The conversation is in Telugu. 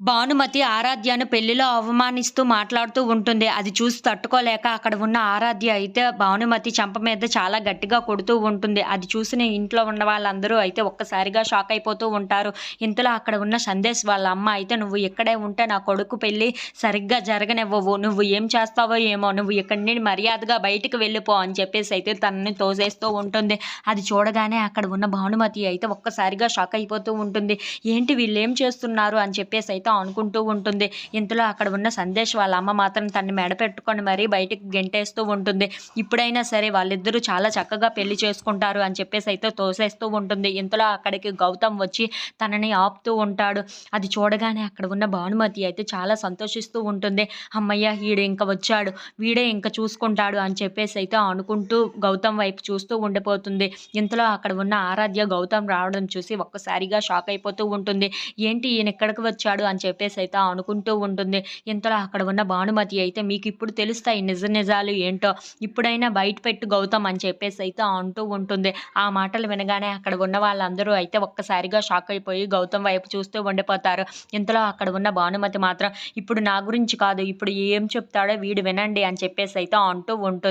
భానుమతి ఆరాధ్యను పెళ్ళిలో అవమానిస్తూ మాట్లాడుతూ ఉంటుంది. అది చూసి తట్టుకోలేక అక్కడ ఉన్న ఆరాధ్య అయితే భానుమతి చెంప మీద చాలా గట్టిగా కొడుతూ ఉంటుంది. అది చూసిన ఇంట్లో ఉన్న వాళ్ళందరూ అయితే ఒక్కసారిగా షాక్ అయిపోతూ ఉంటారు. ఇంతలో అక్కడ ఉన్న సందేశ్ వాళ్ళ అమ్మ అయితే నువ్వు ఇక్కడే ఉంటే నా కొడుకు పెళ్ళి సరిగ్గా జరగనివ్వవు. నువ్వు ఏం చేస్తావో ఏమో నువ్వు ఇక్కడి నుండి మర్యాదగా బయటికి వెళ్ళిపో అని చెప్పేసి అయితే తనని తోసేస్తూ ఉంటుంది. అది చూడగానే అక్కడ ఉన్న భానుమతి అయితే ఒక్కసారిగా షాక్ అయిపోతూ ఉంటుంది. ఏంటి వీళ్ళు ఏం చేస్తున్నారు? అని చెప్పేసి అయితే అనుకుంటూ ఉంటుంది. ఇంతలో అక్కడ ఉన్న సందేశ్ వాళ్ళ అమ్మ మాత్రం తన్ని మెడ పెట్టుకొని మరీ బయటికి గెంటేస్తూ ఉంటుంది. ఇప్పుడైనా సరే వాళ్ళిద్దరూ చాలా చక్కగా పెళ్ళి చేసుకుంటారు అని చెప్పేసి అయితే తోసేస్తూ ఉంటుంది. ఇంతలో అక్కడికి గౌతమ్ వచ్చి తనని ఆపుతూ ఉంటాడు. అది చూడగానే అక్కడ ఉన్న భానుమతి అయితే చాలా సంతోషిస్తూ ఉంటుంది. అమ్మయ్య వీడు ఇంకా వచ్చాడు. వీడే ఇంకా చూసుకుంటాడు అని చెప్పేసి అయితే అనుకుంటూ గౌతమ్ వైపు చూస్తూ ఉండిపోతుంది. ఇంతలో అక్కడ ఉన్న ఆరాధ్య గౌతమ్ రావడం చూసి ఒక్కసారిగా షాక్ అయిపోతూ ఉంటుంది. ఏంటి ఈయన ఎక్కడికి వచ్చాడు అని చెప్పేసి అయితే అనుకుంటూ ఉంటుంది. ఇంతలో అక్కడ ఉన్న భానుమతి అయితే మీకు ఇప్పుడు తెలుస్తాయి నిజ నిజాలు ఏంటో. ఇప్పుడైనా బయట పెట్టు గౌతమ్ అని చెప్పేసి అయితే అంటూ ఉంటుంది. ఆ మాటలు వినగానే అక్కడ ఉన్న వాళ్ళందరూ అయితే ఒక్కసారిగా షాక్ అయిపోయి గౌతమ్ వైపు చూస్తూ ఉండిపోతారు. ఇంతలో అక్కడ ఉన్న భానుమతి మాత్రం ఇప్పుడు నా గురించి కాదు ఇప్పుడు ఏం చెప్తాడో వీడు వినండి అని చెప్పేసి అయితే అంటూ ఉంటుంది.